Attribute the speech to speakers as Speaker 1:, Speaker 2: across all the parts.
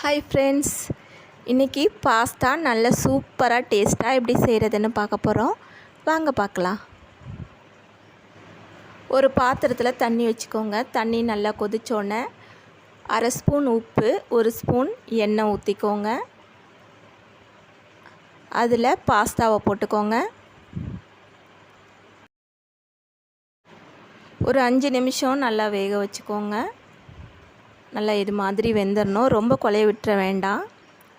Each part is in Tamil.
Speaker 1: ஹாய் ஃப்ரெண்ட்ஸ் இன்றைக்கி பாஸ்தா நல்ல சூப்பராக டேஸ்ட்டாக எப்படி செய்கிறதுன்னு பார்க்க போகிறோம் வாங்க பார்க்கலாம். ஒரு பாத்திரத்தில் தண்ணி வச்சுக்கோங்க. தண்ணி நல்லா கொதிச்சோடனே அரை ஸ்பூன் உப்பு ஒரு ஸ்பூன் எண்ணெய் ஊற்றிக்கோங்க அதில் பாஸ்தாவை போட்டுக்கோங்க. ஒரு அஞ்சு நிமிஷம் நல்லா வேக வச்சுக்கோங்க. நல்லா இது மாதிரி வெந்துடணும் ரொம்ப குழைய விட்டுற வேண்டாம்.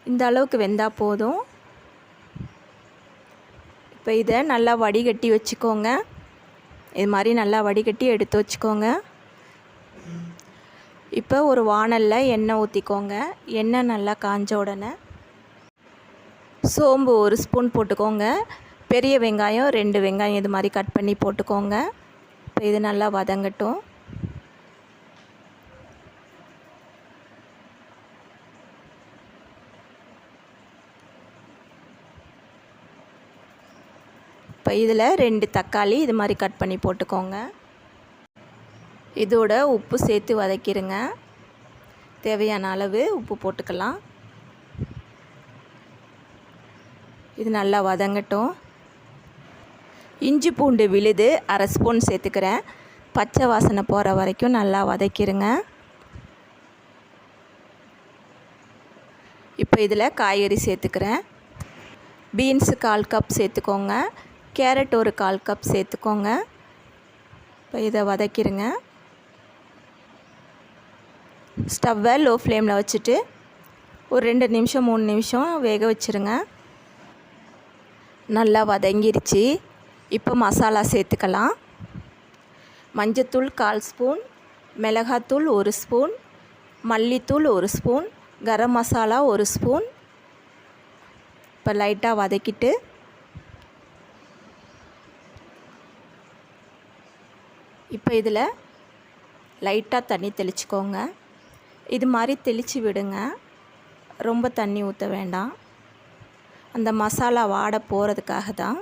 Speaker 1: இந்த அளவுக்கு வெந்தால் போதும். இப்போ இதை நல்லா வடிகட்டி வச்சுக்கோங்க. இது மாதிரி நல்லா வடிகட்டி எடுத்து வச்சுக்கோங்க. இப்போ ஒரு வானலில் எண்ணெய் ஊற்றிக்கோங்க எண்ணெய் நல்லா காஞ்ச உடனே சோம்பு ஒரு ஸ்பூன் போட்டுக்கோங்க. பெரிய வெங்காயம் ரெண்டு வெங்காயம் இது மாதிரி கட் பண்ணி போட்டுக்கோங்க. இப்போ இது நல்லா வதங்கட்டும். இப்போ இதில் ரெண்டு தக்காளி இது மாதிரி கட் பண்ணி போட்டுக்கோங்க. இதோட உப்பு சேர்த்து வதக்கிடுங்க தேவையான அளவு உப்பு போட்டுக்கலாம். இது நல்லா வதங்கட்டும். இஞ்சி பூண்டு விழுது அரை ஸ்பூன் சேர்த்துக்கிறேன். பச்சை வாசனை போகிற வரைக்கும் நல்லா வதக்கிடுங்க இப்போ இதில் காய்கறி சேர்த்துக்கிறேன். பீன்ஸு கால் கப் சேர்த்துக்கோங்க. கேரட் ஒரு கால் கப் சேர்த்துக்கோங்க. இப்போ இதை வதக்கிடுங்க ஸ்டவ்வை லோ ஃப்ளேமில் வச்சுட்டு ஒரு ரெண்டு நிமிஷம் மூணு நிமிஷம் வேக வச்சுருங்க. நல்லா வதங்கிருச்சு. இப்போ மசாலா சேர்த்துக்கலாம். மஞ்சத்தூள் கால் ஸ்பூன் மிளகாத்தூள் ஒரு ஸ்பூன் மல்லித்தூள் ஒரு ஸ்பூன் கரம் மசாலா ஒரு ஸ்பூன். இப்போ லைட்டாக வதக்கிட்டு இப்போ இதில் லைட்டாக தண்ணி தெளிச்சுக்கோங்க. இது மாதிரி தெளித்து விடுங்க. ரொம்ப தண்ணி ஊற்ற வேண்டாம். அந்த மசாலா வாட போகிறதுக்காக தான்.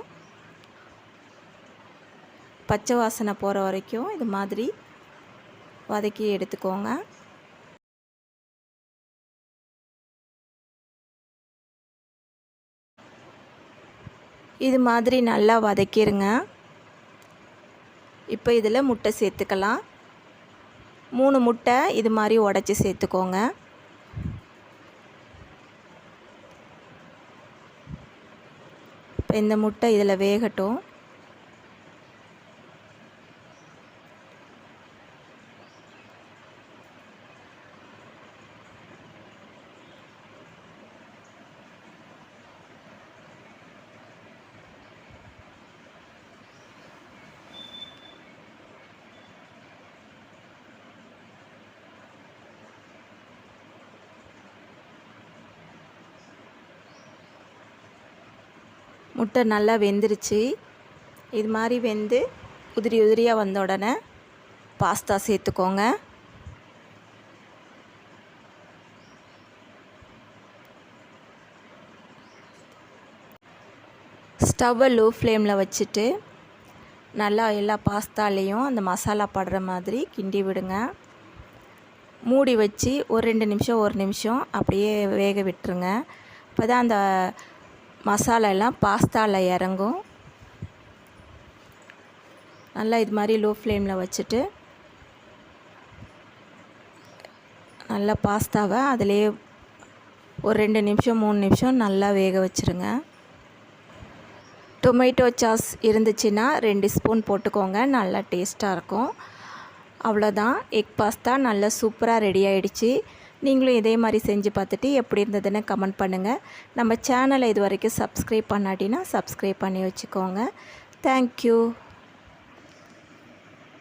Speaker 1: பச்சை வாசனை போகிற வரைக்கும் இது மாதிரி வதக்கி எடுத்துக்கோங்க. இது மாதிரி நல்லா வதக்கிடுங்க இப்போ இதில் முட்டை சேர்த்துக்கலாம். மூணு முட்டை இது மாதிரி உடச்சி சேர்த்துக்கோங்க. இப்போ இந்த முட்டை இதில் வேகட்டும். முட்டை நல்லா வெந்துருச்சு. இது மாதிரி வெந்து உதிரி உதிரியாக வந்த உடனே பாஸ்தா சேர்த்துக்கோங்க. ஸ்டவ்வை லோ ஃப்ளேமில் வச்சுட்டு நல்லா எல்லா பாஸ்தாலேயும் அந்த மசாலா படுற மாதிரி கிண்டி விடுங்க. மூடி வச்சு ஒரு ரெண்டு நிமிஷம் ஒரு நிமிஷம் அப்படியே வேக விட்டுருங்க. அப்போ தான் அந்த மசாலா எல்லாம் பாஸ்தாவில் இறங்கும். நல்லா இது மாதிரி லோ ஃப்ளேமில் வச்சுட்டு நல்லா பாஸ்தாவை அதிலே ஒரு ரெண்டு நிமிஷம் மூணு நிமிஷம் நல்லா வேக வச்சுருங்க. டொமேட்டோ சாஸ் இருந்துச்சுன்னா ரெண்டு ஸ்பூன் போட்டுக்கோங்க நல்லா டேஸ்ட்டாக இருக்கும். அவ்வளோதான் எக் பாஸ்தா நல்லா சூப்பராக ரெடி ஆகிடுச்சி நீங்களும் இதே மாதிரி செஞ்சு பார்த்துட்டு எப்படி இருந்ததுன்னு கமெண்ட் பண்ணுங்கள் நம்ம சேனலை இது வரைக்கும் சப்ஸ்கிரைப் பண்ணாட்டினா சப்ஸ்கிரைப் பண்ணி வச்சுக்கோங்க. தேங்க்யூ